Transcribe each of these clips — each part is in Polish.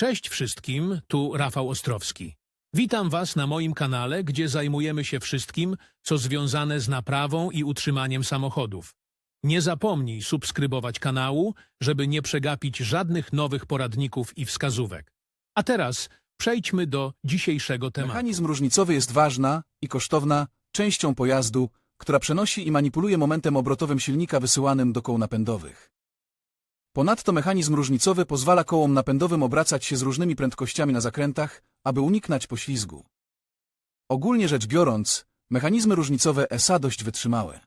Cześć wszystkim, tu Rafał Ostrowski. Witam Was na moim kanale, gdzie zajmujemy się wszystkim, co związane z naprawą i utrzymaniem samochodów. Nie zapomnij subskrybować kanału, żeby nie przegapić żadnych nowych poradników i wskazówek. A teraz przejdźmy do dzisiejszego tematu. Mechanizm różnicowy jest ważna i kosztowna częścią pojazdu, która przenosi i manipuluje momentem obrotowym silnika wysyłanym do kół napędowych. Ponadto mechanizm różnicowy pozwala kołom napędowym obracać się z różnymi prędkościami na zakrętach, aby uniknąć poślizgu. Ogólnie rzecz biorąc, mechanizmy różnicowe SA dość wytrzymałe.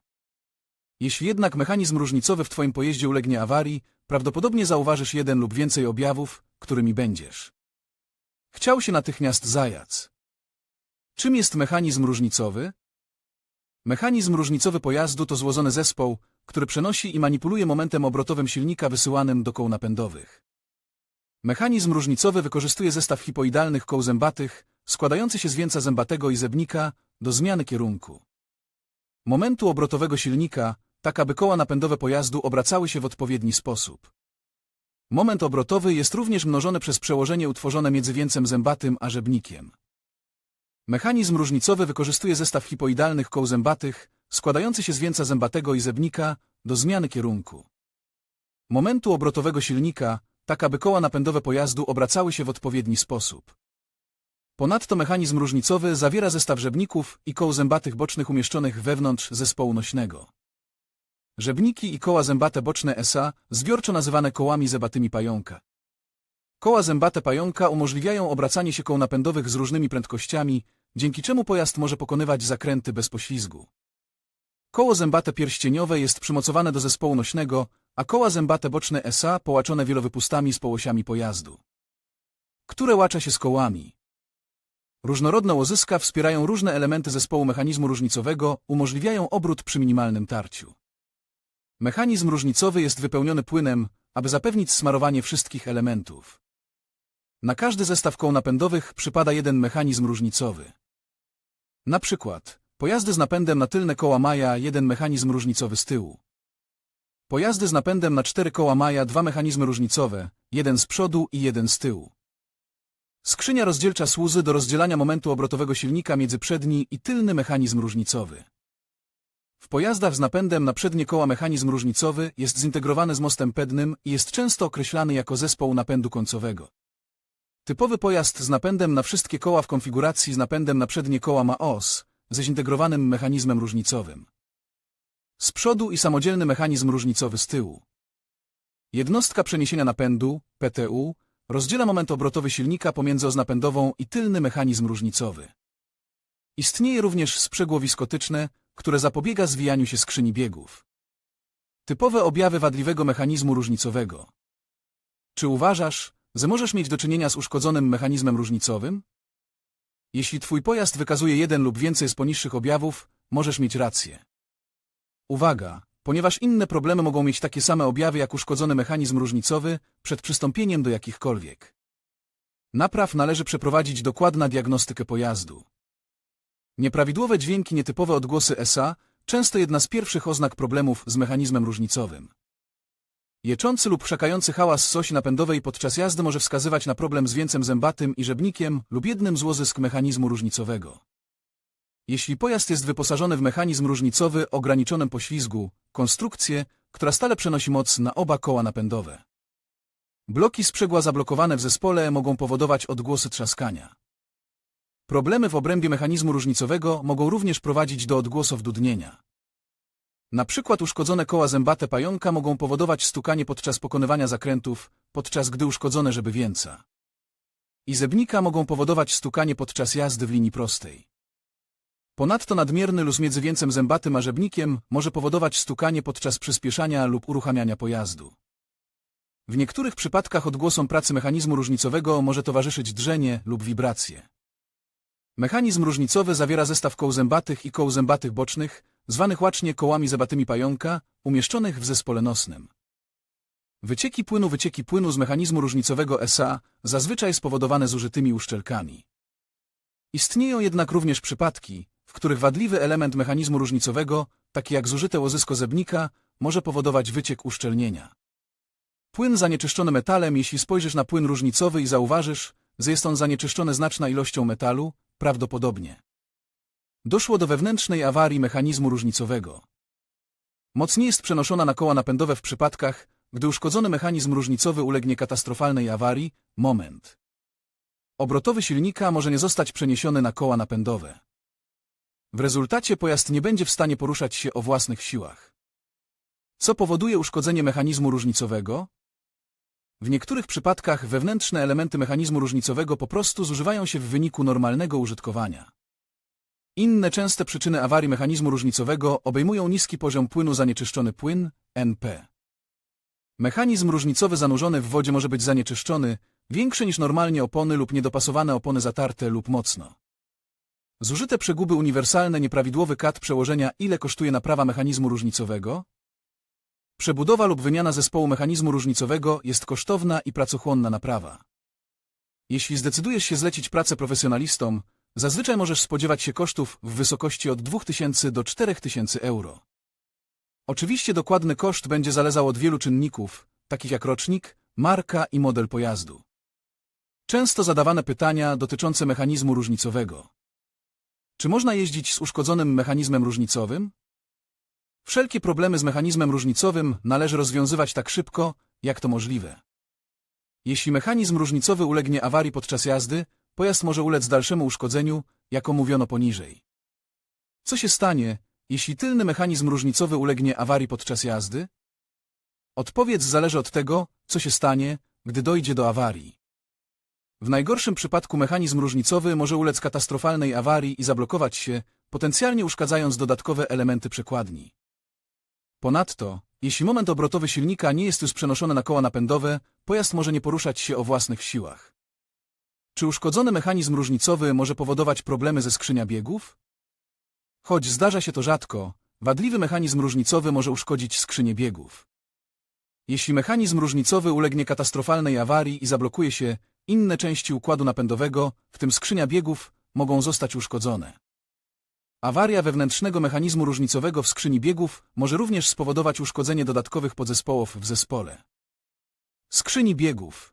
Jeśli jednak mechanizm różnicowy w Twoim pojeździe ulegnie awarii, prawdopodobnie zauważysz jeden lub więcej objawów, którymi będziesz. Chciał się natychmiast zajac. Czym jest mechanizm różnicowy? Mechanizm różnicowy pojazdu to złożony zespoł, który przenosi i manipuluje momentem obrotowym silnika wysyłanym do kół napędowych. Mechanizm różnicowy wykorzystuje zestaw hipoidalnych koł zębatych, składający się z więca zębatego i zebnika, do zmiany kierunku. Momentu obrotowego silnika, tak aby koła napędowe pojazdu obracały się w odpowiedni sposób. Moment obrotowy jest również mnożony przez przełożenie utworzone między więcem zębatym a żebnikiem. Mechanizm różnicowy wykorzystuje zestaw hipoidalnych koł zębatych, składający się z więca zębatego i zebnika, do zmiany kierunku. Momentu obrotowego silnika, tak aby koła napędowe pojazdu obracały się w odpowiedni sposób. Ponadto mechanizm różnicowy zawiera zestaw żebników i koł zębatych bocznych umieszczonych wewnątrz zespołu nośnego. Żebniki i koła zębate boczne SA, zbiorczo nazywane kołami zębatymi pająka. Koła zębate pająka umożliwiają obracanie się koł napędowych z różnymi prędkościami, dzięki czemu pojazd może pokonywać zakręty bez poślizgu. Koło zębate pierścieniowe jest przymocowane do zespołu nośnego, a koła zębate boczne SA połaczone wielowypustami z połosiami pojazdu, które łacza się z kołami. Różnorodne łożyska wspierają różne elementy zespołu mechanizmu różnicowego, umożliwiają obrót przy minimalnym tarciu. Mechanizm różnicowy jest wypełniony płynem, aby zapewnić smarowanie wszystkich elementów. Na każdy zestaw koł napędowych przypada jeden mechanizm różnicowy. Na przykład, pojazdy z napędem na tylne koła maja jeden mechanizm różnicowy z tyłu. Pojazdy z napędem na cztery koła maja dwa mechanizmy różnicowe, jeden z przodu i jeden z tyłu. Skrzynia rozdzielcza służy do rozdzielania momentu obrotowego silnika między przedni i tylny mechanizm różnicowy. W pojazdach z napędem na przednie koła mechanizm różnicowy jest zintegrowany z mostem pednym i jest często określany jako zespoł napędu końcowego. Typowy pojazd z napędem na wszystkie koła w konfiguracji z napędem na przednie koła ma os, ze zintegrowanym mechanizmem różnicowym. Z przodu i samodzielny mechanizm różnicowy z tyłu. Jednostka przeniesienia napędu, PTU, rozdziela moment obrotowy silnika pomiędzy os napędową i tylny mechanizm różnicowy. Istnieje również sprzęgło wiskotyczne, które zapobiega zwijaniu się skrzyni biegów. Typowe objawy wadliwego mechanizmu różnicowego. Czy uważasz, że możesz mieć do czynienia z uszkodzonym mechanizmem różnicowym? Jeśli twój pojazd wykazuje jeden lub więcej z poniższych objawów, możesz mieć rację. Uwaga, ponieważ inne problemy mogą mieć takie same objawy jak uszkodzony mechanizm różnicowy przed przystąpieniem do jakichkolwiek. Napraw należy przeprowadzić dokładna diagnostykę pojazdu. Nieprawidłowe dźwięki, nietypowe odgłosy SA, często jedna z pierwszych oznak problemów z mechanizmem różnicowym. Jeczący lub przekający hałas z osi napędowej podczas jazdy może wskazywać na problem z więcem zębatym i żebnikiem lub jednym z łożysk mechanizmu różnicowego. Jeśli pojazd jest wyposażony w mechanizm różnicowy o ograniczonym poślizgu, konstrukcję, która stale przenosi moc na oba koła napędowe. Bloki sprzęgła zablokowane w zespole mogą powodować odgłosy trzaskania. Problemy w obrębie mechanizmu różnicowego mogą również prowadzić do odgłosów dudnienia. Na przykład uszkodzone koła zębate pająka mogą powodować stukanie podczas pokonywania zakrętów, podczas gdy uszkodzone żeby więca. I zebnika mogą powodować stukanie podczas jazdy w linii prostej. Ponadto nadmierny luz między więcem zębatym a żebnikiem może powodować stukanie podczas przyspieszania lub uruchamiania pojazdu. W niektórych przypadkach odgłosom pracy mechanizmu różnicowego może towarzyszyć drżenie lub wibracje. Mechanizm różnicowy zawiera zestaw koł zębatych i koł zębatych bocznych, zwanych łacznie kołami zębatymi pająka, umieszczonych w zespole nosnym. Wycieki płynu Wycieki płynu z mechanizmu różnicowego SA zazwyczaj spowodowane zużytymi uszczelkami. Istnieją jednak również przypadki, w których wadliwy element mechanizmu różnicowego, taki jak zużyte łożysko zebnika, może powodować wyciek uszczelnienia. Płyn zanieczyszczony metalem, jeśli spojrzysz na płyn różnicowy i zauważysz, że jest on zanieczyszczony znaczną ilością metalu, prawdopodobnie. Doszło do wewnętrznej awarii mechanizmu różnicowego. Moc nie jest przenoszona na koła napędowe w przypadkach, gdy uszkodzony mechanizm różnicowy ulegnie katastrofalnej awarii, moment. Obrotowy silnika może nie zostać przeniesiony na koła napędowe. W rezultacie pojazd nie będzie w stanie poruszać się o własnych siłach. Co powoduje uszkodzenie mechanizmu różnicowego? W niektórych przypadkach wewnętrzne elementy mechanizmu różnicowego po prostu zużywają się w wyniku normalnego użytkowania. Inne częste przyczyny awarii mechanizmu różnicowego obejmują niski poziom płynu zanieczyszczony płyn, NP. Mechanizm różnicowy zanurzony w wodzie może być zanieczyszczony, większy niż normalnie opony lub niedopasowane opony zatarte lub mocno. Zużyte przeguby uniwersalne nieprawidłowy kat przełożenia ile kosztuje naprawa mechanizmu różnicowego? Przebudowa lub wymiana zespołu mechanizmu różnicowego jest kosztowna i pracochłonna naprawa. Jeśli zdecydujesz się zlecić pracę profesjonalistom, zazwyczaj możesz spodziewać się kosztów w wysokości od 2000 do 4000 euro. Oczywiście dokładny koszt będzie zależał od wielu czynników, takich jak rocznik, marka i model pojazdu. Często zadawane pytania dotyczące mechanizmu różnicowego. Czy można jeździć z uszkodzonym mechanizmem różnicowym? Wszelkie problemy z mechanizmem różnicowym należy rozwiązywać tak szybko, jak to możliwe. Jeśli mechanizm różnicowy ulegnie awarii podczas jazdy, pojazd może ulec dalszemu uszkodzeniu, jak omówiono poniżej. Co się stanie, jeśli tylny mechanizm różnicowy ulegnie awarii podczas jazdy? Odpowiedź zależy od tego, co się stanie, gdy dojdzie do awarii. W najgorszym przypadku mechanizm różnicowy może ulec katastrofalnej awarii i zablokować się, potencjalnie uszkadzając dodatkowe elementy przekładni. Ponadto, jeśli moment obrotowy silnika nie jest już przenoszony na koła napędowe, pojazd może nie poruszać się o własnych siłach. Czy uszkodzony mechanizm różnicowy może powodować problemy ze skrzynia biegów? Choć zdarza się to rzadko, wadliwy mechanizm różnicowy może uszkodzić skrzynię biegów. Jeśli mechanizm różnicowy ulegnie katastrofalnej awarii i zablokuje się, inne części układu napędowego, w tym skrzynia biegów, mogą zostać uszkodzone. Awaria wewnętrznego mechanizmu różnicowego w skrzyni biegów może również spowodować uszkodzenie dodatkowych podzespołów w zespole. Skrzyni biegów